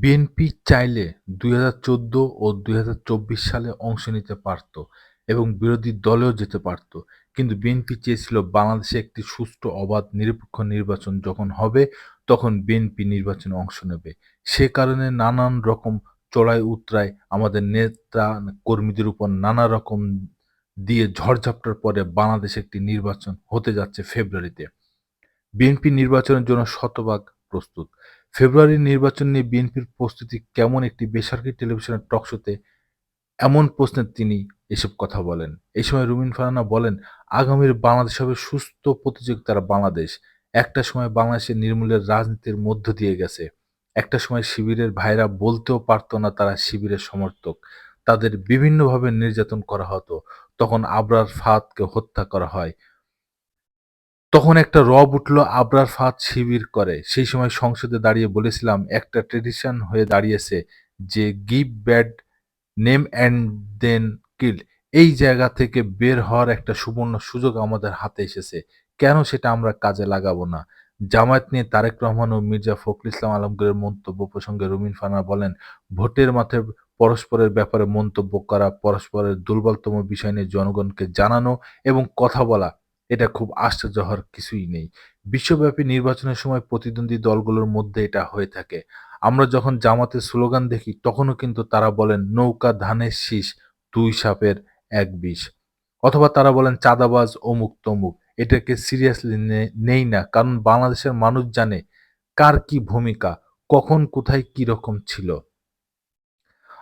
BNP চাইলে দুই হাজার চোদ্দ ও দুই হাজার চব্বিশ সালে অংশ নিতে পারত এবং বিরোধী দলেও যেতে পারত। কিন্তু বিএনপি চেয়েছিল বাংলাদেশে একটি সুষ্ঠু, অবাধ, নিরপেক্ষ নির্বাচন যখন হবে, তখন বিএনপি নির্বাচনে অংশ নেবে। সে কারণে নানান রকম চড়াই উতরায় আমাদের নেতা কর্মীদের উপর নানা রকম দিয়ে ঝড়ঝাপটার পরে বাংলাদেশে একটি নির্বাচন হতে যাচ্ছে ফেব্রুয়ারিতে। বিএনপি নির্বাচনের জন্য শতভাগ প্রস্তুত। ফেব্রুয়ারির নির্বাচন নিয়ে বিএনপির প্রস্তুতি কেমন একটি বেসরকারি টেলিভিশনের টকশোতে এমন প্রশ্নে তিনি এসব কথা বলেন। এই সময় রুমিন ফারানা বলেন, আগামীর বাংলাদেশ হবে সুস্থ প্রতিযোগিতার বাংলাদেশ। একটা সময় বাংলাদেশের নির্মূলের রাজনীতির মধ্য দিয়ে গেছে। একটা সময় শিবিরের ভাইরা বলতেও পারতো না তারা শিবিরের সমর্থক। তাদের বিভিন্নভাবে নির্যাতন করা হতো। তখন আবরার ফাহাদকে হত্যা করা হয়। তখন একটা রব উঠল আবরার ফাঁদ শিবির করে। সেই সময় সংসদে দাঁড়িয়ে বলেছিলাম, একটা ট্রেডিশন হয়ে দাঁড়িয়েছে যে give bad name and then kill এই জায়গা থেকে বের হওয়ার একটা সুবর্ণ সুযোগ আমাদের হাতে এসেছে। কেন সেটা আমরা কাজে লাগাবো না? জামায়াত নিয়ে তারেক রহমান ও মির্জা ফখরুল ইসলাম আলমগীরের মন্তব্য প্রসঙ্গে রুমিন ফানা বলেন, ভোটের মাঠে পরস্পরের ব্যাপারে মন্তব্য করা, পরস্পরের দুর্বলতম বিষয় নিয়ে জনগণকে জানানো এবং কথা বলা এটা খুব আশ্চর্য হওয়ার কিছুই নেই। বিশ্বব্যাপী নির্বাচনের সময় প্রতিদ্বন্দ্বী দলগুলোর মধ্যে এটা হয়ে থাকে। আমরা যখন জামাতের স্লোগান দেখি, তখনও কিন্তু তারা বলেন, নৌকা ধানের শীষ, দুই সাপের এক বিষ। অথবা তারা বলেন, চাঁদাবাজ অমুক তমুক। এটাকে সিরিয়াসলি নেই না, কারণ বাংলাদেশের মানুষ জানে কার কি ভূমিকা, কখন, কোথায়, কি রকম ছিল।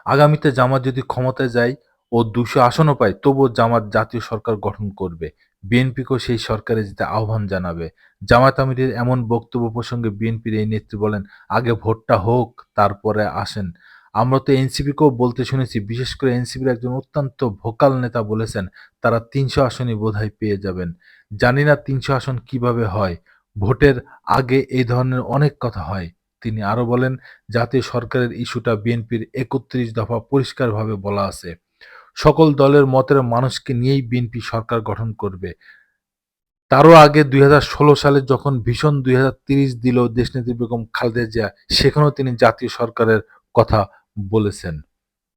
আগামীতে জামাত যদি ক্ষমতায় যায় ও দুশো আসনও পায়, তবুও জামাত জাতীয় সরকার গঠন করবে। বিএনপিকেও সেই সরকারে যেতে আহ্বান জানাবে। জামাত আমিরের এমন বক্তব্য প্রসঙ্গে বিএনপির এই নেত্রী বলেন, আগে ভোটটা হোক, তারপরে আসেন। আমরা তো এনসিপিকেও বলতে শুনেছি, বিশেষ করে এনসিপির একজন অত্যন্ত ভোকাল নেতা বলেছেন, তারা তিনশো আসনই বোধহয় পেয়ে যাবেন। জানি না তিনশো আসন কীভাবে হয়। ভোটের আগে এই ধরনের অনেক কথা হয়। তিনি আরও বলেন, জাতীয় সরকারের ইস্যুটা বিএনপির একত্রিশ দফা পরিষ্কারভাবে বলা আছে। সকল দলের মতের মানুষকে নিয়েই বিএনপি সরকার গঠন করবে। তারও আগে দুই হাজার ষোলো সালে যখন ভীষণ দুই দিল দেশনেত্রী বেগম খালেদা জিয়া, সেখানেও তিনি জাতীয় সরকারের কথা বলেছেন।